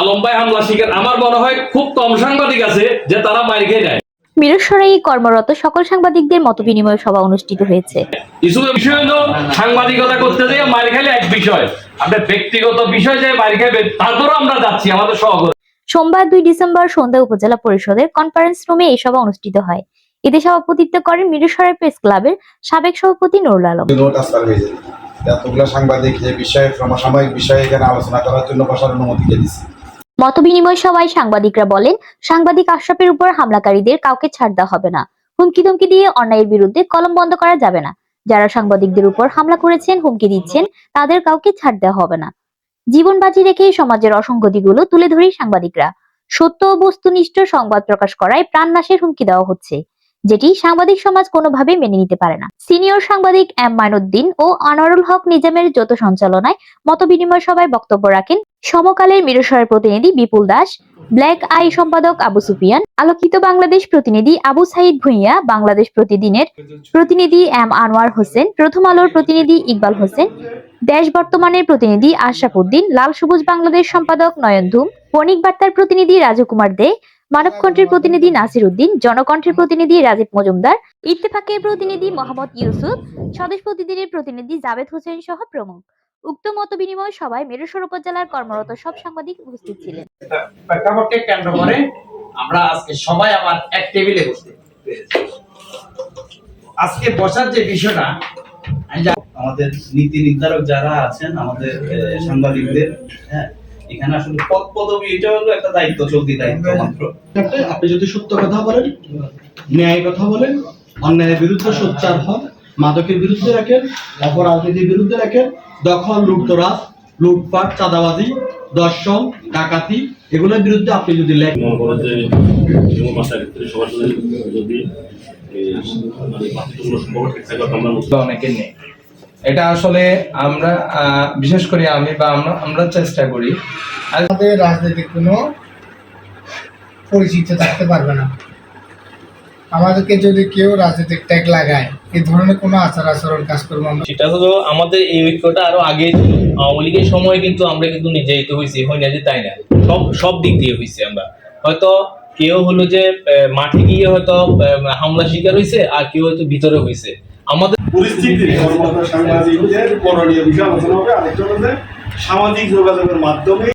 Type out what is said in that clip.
আলম ভাই হামলা শিকার। আমার মনে হয় খুব কম সাংবাদিক আছে যে তারা মার খেয়ে নেয়। মিরসরাই কর্মরত সকল সাংবাদিকদের মতবিনিময় সভা অনুষ্ঠিত হয়েছে। বিষয় হলো সাংবাদিকতা করতে যেয়ে মার খেলে এক বিষয়। আপনার ব্যক্তিগত বিষয় যে মার তারপরও আমরা যাচ্ছি আমাদের সহকর্মী সোমবার দুই ডিসেম্বর সন্ধ্যা উপজেলা পরিষদের কনফারেন্স রুমে এই সভা অনুষ্ঠিত হয়। এতে সভাপতিত্ব করেন মিরসরাই প্রেস ক্লাবের সাবেক সভাপতি নুরুল আলম। এতগুলো সাংবাদিক যে বিষয়ে সমসাময়িক বিষয়ে এখানে আলোচনা করার জন্য বসার অনুমতি দিয়ে দিচ্ছে মতবিনিময় সভায় সাংবাদিকরা বলেন, সাংবাদিক আশরাফের উপর হামলাকারীদের কাউকে ছাড় দেওয়া হবে না। হুমকি ধমকি দিয়ে অন্যায়ের বিরুদ্ধে কলম বন্ধ করা যাবে না। যারা সাংবাদিকদের উপর হামলা করেছেন, হুমকি দিচ্ছেন, তাদের কাউকে ছাড় দেওয়া হবে না। জীবন বাজি রেখে সমাজের অসঙ্গতিগুলো তুলে ধরেই সাংবাদিকরা। সত্য ও বস্তুনিষ্ঠ সংবাদ প্রকাশ করায় প্রাণনাশের হুমকি দেওয়া হচ্ছে। যেটি সাংবাদিক সমাজ কোনোভাবে মেনে নিতে পারে না। সিনিয়র সাংবাদিক এম মাইনুদ্দিন ও আনোয়ারুল হক নিজামের যৌথ সঞ্চালনায় মতবিনিময় সভায় বক্তব্য রাখেন সমকালের মিরসরের প্রতিনিধি বিপুল দাস, ব্ল্যাক আই সম্পাদক আবু সুফিয়ান, আলোকিত বাংলাদেশ প্রতিনিধি আবু সাইদ ভুঁইয়া, বাংলাদেশ প্রতিদিনের প্রতিনিধি এম আনোয়ার হোসেন, প্রথম আলোর প্রতিনিধি ইকবাল হোসেন, দেশ বর্তমানের প্রতিনিধি আশরাফ উদ্দিন, লাল সবুজ বাংলাদেশ সম্পাদক নয়ন ধুম, বণিক বার্তার প্রতিনিধি রাজকুমার দে মানবকণ্ঠের প্রতিনিধি নাসির উদ্দিন জনকণ্ঠের প্রতিনিধি রাজীব মজুমদার ইত্তেফাকের প্রতিনিধি মোহাম্মদ ইউসুফ স্বদেশ প্রতিদিনের প্রতিনিধি জাভেদ হোসেন সহ প্রমুখ। উক্ত মত বিনিময় সভায় মেরুসর উপজেলার কর্মরত সব সাংবাদিক উপস্থিত ছিলেন। প্রেক্ষাপটকে কেন্দ্র করে আমরা আজকে সবাই আবার এক টেবিলে বসতে আজকে বসার যে বিষয়টা আমাদের নীতি নির্ধারক যারা আছেন আমাদের সাংবাদিকদের হ্যাঁ এখানে আসলে পদ পদবি এটা হলো একটা দায়িত্ব চলতি দায়িত্ব মাত্র। আপনি যদি সত্য কথা বলেন ন্যায় কথা বলেন অন্যায়ের বিরুদ্ধে সোচ্চার হন মাদকের বিরুদ্ধে রাখেন অপরাজনীতির বিরুদ্ধে রাখেন দখল লুটতরাজ লুটপাট চাঁদাবাজি দর্শন ডাকাতি এগুলোর বিরুদ্ধে আপনি যদি লেখেন মনে করো যে সবার সাথে যদি মানে সম্পর্ক আমরা অনেকের নেই এটা আসলে আমরা বিশেষ করে আমি বা আমরা আমরা চেষ্টা করি। আমাদের রাজনৈতিক কোনো পরিচিত থাকতে পারবে না। আমাদেরকে যদি কেউ রাজনৈতিক ট্যাগ লাগায় এই ধরনের কোনো আচার আচরণ কাজ করব আমরা। সেটা হলো আমাদের এই ঐক্যটা আরও আগে আওয়ামী লীগের সময় কিন্তু আমরা কিন্তু নির্যাতিত হয়েছি হয় না যে তাই না। সব সব দিক দিয়ে হয়েছি আমরা। হয়তো কেউ হলো যে আহ, মাঠে গিয়ে হয়তো আহ, হামলা শিকার হয়েছে আর কেউ হয়তো ভিতরে হয়েছে আমাদের পরিস্থিতি সাংবাদিকদের করণীয় বিষয় আলোচনা হবে। আরেকটা সামাজিক যোগাযোগের মাধ্যমে